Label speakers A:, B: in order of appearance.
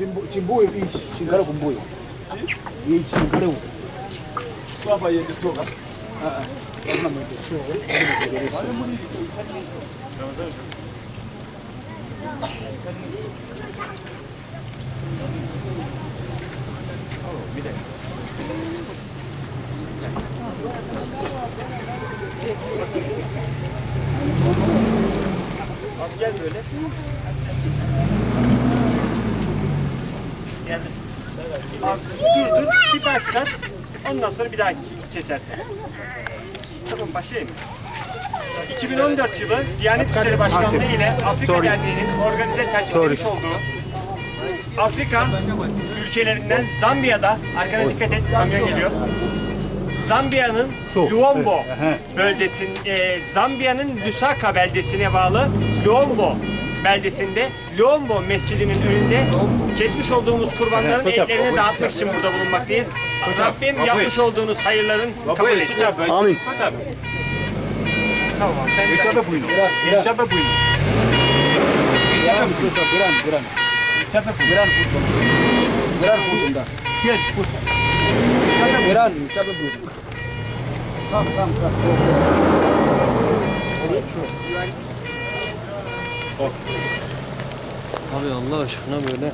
A: Chimbu- chimbuyo ichi chingale kumbuyo ichi chingale uko
B: Baba yende soka.
C: Gel böyle. Gel. Abi, dur dur bir başlat. Ondan sonra bir daha kesersin. Tamam başlayayım. 2014 yılı Diyanet İşleri Başkanlığı ile Afrika Derneği'nin organize tertiplemiş olduğu Afrika ülkelerinden Zambiya'da, arkana dikkat et kamyon geliyor. Zambiya'nın Luombo bölgesin, e, Zambiya'nın Lusaka beldesine bağlı Luombo beldesinde Luombo Mescidi'nin önünde kesmiş olduğumuz kurbanların etlerini dağıtmak için burada bulunmaktayız. Rabbim yapmış olduğunuz hayırların kabul etsin.
D: Amin.
C: Tamam. Ben
B: Chapa bwino. Chapa bwino.
A: Grani, sasa, grani, grani. Grani football. Grani football nda.
B: Yes, put.
A: Grani, chapa bwino. Tamam, tamam, tamam.
E: Abi Allah aşkına böyle